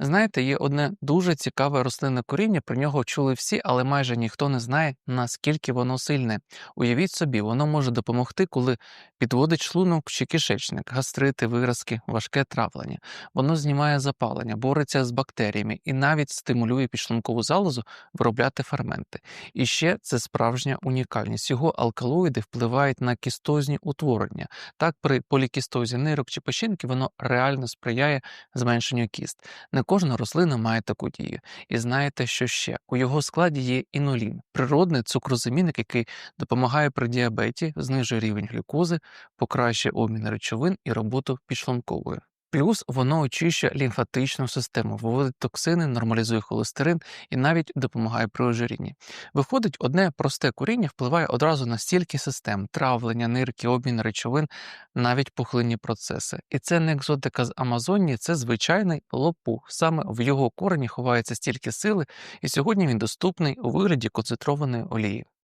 Знаєте, є одне дуже цікаве рослинне коріння, про нього чули всі, але майже ніхто не знає, наскільки воно сильне. Уявіть собі, воно може допомогти, коли підводить шлунок чи кишечник, гастрити, виразки, важке травлення. Воно знімає запалення, бореться з бактеріями і навіть стимулює підшлункову залозу виробляти ферменти. І ще це справжня унікальність. Його алкалоїди впливають на кістозні утворення. Так, при полікістозі нирок чи печінки воно реально сприяє зменшенню кіст. Кожна рослина має таку дію. І знаєте, що ще? У його складі є інолін, природний цукрозамінник, який допомагає при діабеті, знижує рівень глюкози, покращує обмін речовин і роботу підшлункової. Плюс воно очищує лімфатичну систему, виводить токсини, нормалізує холестерин і навіть допомагає при ожирінні. Виходить, одне просте куріння впливає одразу на стільки систем: травлення, нирки, обмін речовин, навіть пухлинні процеси. І це не екзотика з Амазонії, це звичайний лопух. Саме в його корені ховається стільки сили, і сьогодні він доступний у вигляді концентрованої олії.